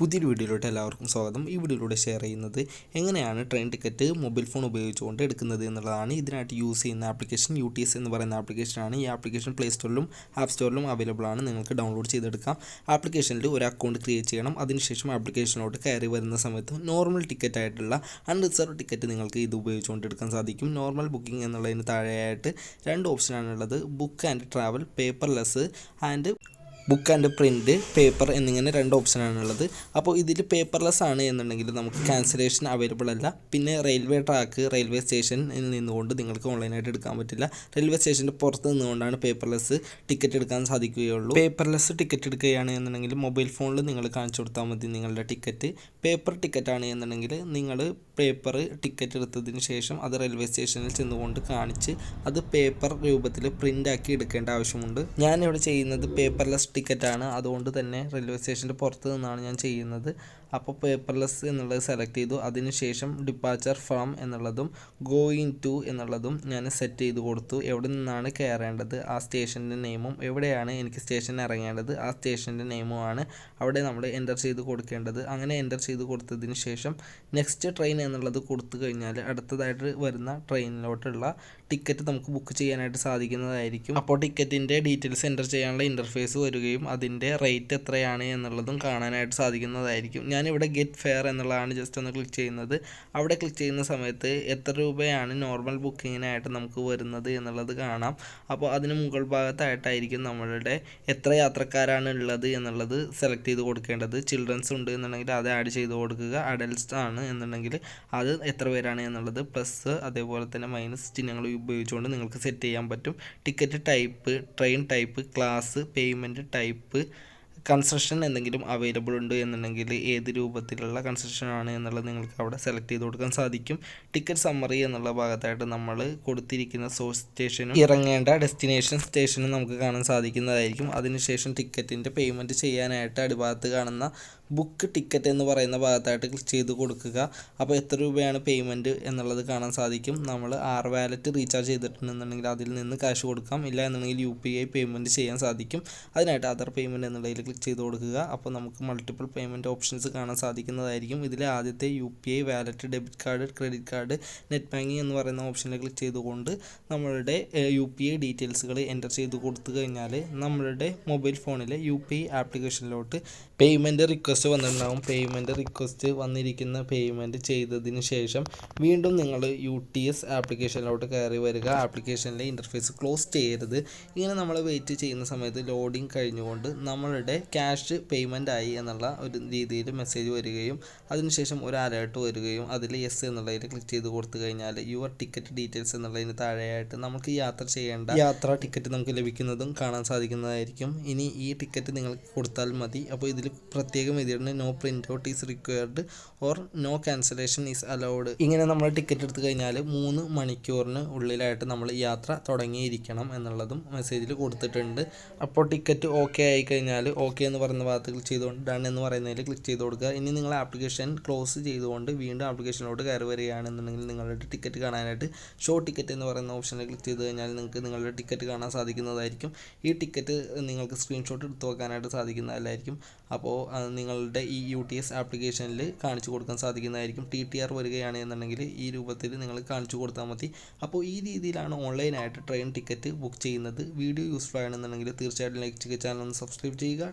പുതിയൊരു വീഡിയോയിലോട്ട് എല്ലാവർക്കും സ്വാഗതം. ഈ വീഡിയോയിലൂടെ ഷെയർ ചെയ്യുന്നത് എങ്ങനെയാണ് ട്രെയിൻ ടിക്കറ്റ് മൊബൈൽ ഫോൺ ഉപയോഗിച്ചുകൊണ്ട് എടുക്കുന്നത് എന്നുള്ളതാണ്. ഇതിനായിട്ട് യൂസ് ചെയ്യുന്ന ആപ്ലിക്കേഷൻ യു ടി എസ് എന്ന് പറയുന്ന ആപ്ലിക്കേഷനാണ് ഈ ആപ്ലിക്കേഷൻ പ്ലേ സ്റ്റോറിലും ആപ്പ് സ്റ്റോറിലും അവൈലബിൾ ആണ്. നിങ്ങൾക്ക് ഡൗൺലോഡ് ചെയ്തെടുക്കാം. ആപ്ലിക്കേഷനിൽ ഒരു അക്കൗണ്ട് ക്രിയേറ്റ് ചെയ്യണം. അതിനുശേഷം ആപ്ലിക്കേഷനിലോട്ട് കയറി വരുന്ന സമയത്ത് നോർമൽ ടിക്കറ്റ് ആയിട്ടുള്ള അൺറിസർവ് ടിക്കറ്റ് നിങ്ങൾക്ക് ഇത് ഉപയോഗിച്ചുകൊണ്ട് എടുക്കാൻ സാധിക്കും. നോർമൽ ബുക്കിംഗ് എന്നുള്ളതിന് താഴെയായിട്ട് രണ്ട് ഓപ്ഷനാണുള്ളത് book and travel paperless and book and print paper എന്നിങ്ങനെ രണ്ട് ഓപ്ഷനാണുള്ളത് അപ്പോൾ ഇതിൽ പേപ്പർലെസ് ആണ് എന്നുണ്ടെങ്കിൽ നമുക്ക് ക്യാൻസലേഷൻ അവൈലബിൾ അല്ല. പിന്നെ റെയിൽവേ ട്രാക്ക് റെയിൽവേ സ്റ്റേഷനിൽ നിന്നുകൊണ്ട് നിങ്ങൾക്ക് ഓൺലൈനായിട്ട് എടുക്കാൻ പറ്റില്ല. റെയിൽവേ സ്റ്റേഷന്റെ പുറത്ത് നിന്നുകൊണ്ടാണ് പേപ്പർലെസ് ടിക്കറ്റ് എടുക്കാൻ സാധിക്കുകയുള്ളൂ. പേപ്പർലെസ് ടിക്കറ്റ് എടുക്കുകയാണ് എന്നുണ്ടെങ്കിൽ മൊബൈൽ ഫോണിൽ നിങ്ങൾ കാണിച്ചു കൊടുത്താൽ മതി നിങ്ങളുടെ ടിക്കറ്റ് പേപ്പർ ടിക്കറ്റ് ആണ് എന്നുണ്ടെങ്കിൽ നിങ്ങൾ പേപ്പർ ടിക്കറ്റ് എടുത്തതിന് ശേഷം അത് റെയിൽവേ സ്റ്റേഷനിൽ ചെന്നുകൊണ്ട് കാണിച്ച് അത് പേപ്പർ രൂപത്തിൽ പ്രിന്റ് ആക്കി എടുക്കേണ്ട ആവശ്യമുണ്ട്. ഞാനിവിടെ ചെയ്യുന്നത് പേപ്പർലെസ് ടിക്കറ്റാണ് അതുകൊണ്ട് തന്നെ റെയിൽവേ സ്റ്റേഷന്റെ പുറത്ത് നിന്നാണ് ഞാൻ ചെയ്യുന്നത്. അപ്പോൾ പേപ്പർലെസ് എന്നുള്ളത് സെലക്ട് ചെയ്തു. അതിനുശേഷം ഡിപ്പാച്ചർ ഫ്രം എന്നുള്ളതും ഗോയിങ് ടു എന്നുള്ളതും ഞാൻ സെറ്റ് ചെയ്ത് കൊടുത്തു. എവിടെ നിന്നാണ് കയറേണ്ടത്? ആ സ്റ്റേഷന്റെ നെയിമും എവിടെയാണ് എനിക്ക് സ്റ്റേഷനിൽ ഇറങ്ങേണ്ടത്? ആ സ്റ്റേഷന്റെ നെയിമുമാണ് അവിടെ നമ്മൾ എന്റർ ചെയ്ത് കൊടുക്കേണ്ടത്. അങ്ങനെ എന്റർ ചെയ്ത് കൊടുത്തതിന് ശേഷം നെക്സ്റ്റ് ട്രെയിൻ എന്നുള്ളത് കൊടുത്തു കഴിഞ്ഞാൽ അടുത്തതായിട്ട് വരുന്ന ട്രെയിനിലോട്ടുള്ള ടിക്കറ്റ് നമുക്ക് ബുക്ക് ചെയ്യാനായിട്ട് സാധിക്കുന്നതായിരിക്കും. അപ്പോൾ ടിക്കറ്റിന്റെ ഡീറ്റെയിൽസ് എന്റർ ചെയ്യാനുള്ള ഇന്റർഫേസ് വരികയും അതിന്റെ റേറ്റ് എത്രയാണ് എന്നുള്ളതും കാണാനായിട്ട് സാധിക്കുന്നതായിരിക്കും. ഞാനിവിടെ ഗെറ്റ് ഫെയർ എന്നുള്ളതാണ് ജസ്റ്റ് ഒന്ന് ക്ലിക്ക് ചെയ്യുന്നത്. അവിടെ ക്ലിക്ക് ചെയ്യുന്ന സമയത്ത് എത്ര രൂപയാണ് നോർമൽ ബുക്കിങ്ങിനായിട്ട് നമുക്ക് വരുന്നത് എന്നുള്ളത് കാണാം. അപ്പോൾ അതിന് മുകൾ ഭാഗത്തായിട്ടായിരിക്കും നമ്മളുടെ എത്ര യാത്രക്കാരാണ് ഉള്ളത് എന്നുള്ളത് സെലക്ട് ചെയ്ത് കൊടുക്കേണ്ടത്. ചിൽഡ്രൻസ് ഉണ്ട് എന്നുണ്ടെങ്കിൽ അത് ആഡ് ചെയ്ത് കൊടുക്കുക. അഡൽട്സ് ആണ് എന്നുണ്ടെങ്കിൽ അത് എത്ര പേരാണ് എന്നുള്ളത് പ്ലസ് അതേപോലെ തന്നെ മൈനസ് ചിഹ്നങ്ങൾ ഉപയോഗിച്ചുകൊണ്ട് നിങ്ങൾക്ക് സെറ്റ് ചെയ്യാൻ പറ്റും. Ticket type train type class payment type construction എന്തെങ്കിലും അവൈലബിൾ ഉണ്ട് എന്നുണ്ടെങ്കിൽ ഏത് രൂപത്തിലുള്ള കൺസ്ട്രക്ഷൻ ആണ് എന്നുള്ളത് നിങ്ങൾക്ക് അവിടെ സെലക്ട് ചെയ്ത് കൊടുക്കാൻ സാധിക്കും. ടിക്കറ്റ് സമ്മറി എന്നുള്ള ഭാഗത്തായിട്ട് നമ്മൾ കൊടുത്തിരിക്കുന്ന സോഴ്സ് സ്റ്റേഷനും ഇറങ്ങേണ്ട ഡെസ്റ്റിനേഷൻ സ്റ്റേഷനും നമുക്ക് കാണാൻ സാധിക്കുന്നതായിരിക്കും. അതിനുശേഷം ടിക്കറ്റിന്റെ പേയ്മെന്റ് ചെയ്യാനായിട്ട് അടിഭാഗത്ത് കാണുന്ന ബുക്ക് ടിക്കറ്റ് എന്ന് പറയുന്ന ഭാഗത്തായിട്ട് ക്ലിക്ക് ചെയ്ത് കൊടുക്കുക. അപ്പോൾ എത്ര രൂപയാണ് പേയ്മെന്റ് എന്നുള്ളത് കാണാൻ സാധിക്കും. നമ്മൾ ആർ വാലറ്റ് റീചാർജ് ചെയ്തിട്ടുണ്ടെന്നുണ്ടെങ്കിൽ അതിൽ നിന്ന് കാശ് കൊടുക്കാം. ഇല്ല എന്നുണ്ടെങ്കിൽ യു പി ഐ പേയ്മെന്റ് ചെയ്യാൻ സാധിക്കും. അതിനായിട്ട് അതർ പേയ്മെന്റ് എന്നുള്ളതിൽ ക്ലിക്ക് ചെയ്ത് കൊടുക്കുക. അപ്പോൾ നമുക്ക് മൾട്ടിപ്പിൾ പേയ്മെന്റ് ഓപ്ഷൻസ് കാണാൻ സാധിക്കുന്നതായിരിക്കും. ഇതിൽ ആദ്യത്തെ U P I wallet debit card credit card net banking എന്ന് പറയുന്ന ഓപ്ഷനിൽ ക്ലിക്ക് ചെയ്തുകൊണ്ട് നമ്മളുടെ യു പി ഐ ഡീറ്റെയിൽസുകൾ എന്റർ ചെയ്ത് കൊടുത്തു കഴിഞ്ഞാൽ നമ്മളുടെ മൊബൈൽ ഫോണിലെ യു പി ഐ ആപ്ലിക്കേഷനിലോട്ട് പേയ്മെന്റ് റിക്വസ്റ്റ് വന്നിട്ടുണ്ടാകും പേയ്മെന്റ് റിക്വസ്റ്റ് വന്നിരിക്കുന്ന പേയ്മെന്റ് ചെയ്തതിന് ശേഷം വീണ്ടും നിങ്ങൾ യു ടി എസ് ആപ്ലിക്കേഷനിലോട്ട് കയറി വരിക. ആപ്ലിക്കേഷനിലെ ഇന്റർഫേസ് ക്ലോസ് ചെയ്യരുത്. ഇങ്ങനെ നമ്മൾ വെയിറ്റ് ചെയ്യുന്ന സമയത്ത് ലോഡിംഗ് കഴിഞ്ഞുകൊണ്ട് നമ്മളുടെ ക്യാഷ് പേയ്മെന്റ് ആയി എന്നുള്ള ഒരു രീതിയിൽ മെസ്സേജ് വരികയും അതിനുശേഷം ഒരു അലേർട്ട് വരികയും അതിൽ യെസ് എന്നുള്ളതിൽ ക്ലിക്ക് ചെയ്ത് കൊടുത്തു കഴിഞ്ഞാൽ യുവർ ടിക്കറ്റ് ഡീറ്റെയിൽസ് എന്നുള്ളതിന് താഴെയായിട്ട് നമുക്ക് യാത്ര ചെയ്യേണ്ട യാത്രാ ടിക്കറ്റ് നമുക്ക് ലഭിക്കുന്നതും കാണാൻ സാധിക്കുന്നതായിരിക്കും. ഇനി ഈ ടിക്കറ്റ് നിങ്ങൾ കൊടുത്താൽ മതി. അപ്പോൾ ഇതിൽ പ്രത്യേകം എഴുതിയിട്ടുണ്ട് no print out is required or no cancellation is allowed ഇങ്ങനെ നമ്മൾ ടിക്കറ്റ് എടുത്തു കഴിഞ്ഞാൽ മൂന്ന് മണിക്കൂറിന് ഉള്ളിലായിട്ട് നമ്മൾ യാത്ര തുടങ്ങിയിരിക്കണം എന്നുള്ളതും മെസ്സേജിൽ കൊടുത്തിട്ടുണ്ട്. അപ്പോൾ ടിക്കറ്റ് ഓക്കെ ആയി കഴിഞ്ഞാൽ ഓക്കെ എന്ന് പറയുന്ന ഭാഗത്ത് ക്ലിക്ക് ചെയ്തുകൊണ്ട് ഡൺ എന്ന് പറയുന്നതിൽ ക്ലിക്ക് ചെയ്ത് കൊടുക്കുക. ഇനി നിങ്ങൾ ആപ്ലിക്കേഷൻ ക്ലോസ് ചെയ്തുകൊണ്ട് വീണ്ടും ആപ്ലിക്കേഷനിലോട്ട് കയറി വരികയാണെന്നുണ്ടെങ്കിൽ നിങ്ങളുടെ ടിക്കറ്റ് കാണാനായിട്ട് ഷോ ടിക്കറ്റ് എന്ന് പറയുന്ന ഓപ്ഷനിൽ ക്ലിക്ക് ചെയ്ത് കഴിഞ്ഞാൽ നിങ്ങൾക്ക് നിങ്ങളുടെ ടിക്കറ്റ് കാണാൻ സാധിക്കുന്നതായിരിക്കും. ഈ ടിക്കറ്റ് നിങ്ങൾക്ക് സ്ക്രീൻഷോട്ട് എടുത്ത് വെക്കാനായിട്ട് സാധിക്കുന്നതല്ലായിരിക്കും. അപ്പോൾ നിങ്ങളുടെ ഈ യു ടി എസ് ആപ്ലിക്കേഷനിൽ കാണിച്ചു കൊടുക്കാൻ സാധിക്കുന്നതായിരിക്കും. ടി ടി ആർ വരികയാണ് എന്നുണ്ടെങ്കിൽ ഈ രൂപത്തിൽ നിങ്ങൾ കാണിച്ചു കൊടുത്താൽ മതി. അപ്പോൾ ഈ രീതിയിലാണ് ഓൺലൈനായിട്ട് ട്രെയിൻ ടിക്കറ്റ് ബുക്ക് ചെയ്യുന്നത്. വീഡിയോ യൂസ്ഫുൾ ആണെന്നുണ്ടെങ്കിൽ തീർച്ചയായിട്ടും ലൈക്ക് ചെയ്യുക. ചാനൽ ഒന്ന് സബ്സ്ക്രൈബ് ചെയ്യുക.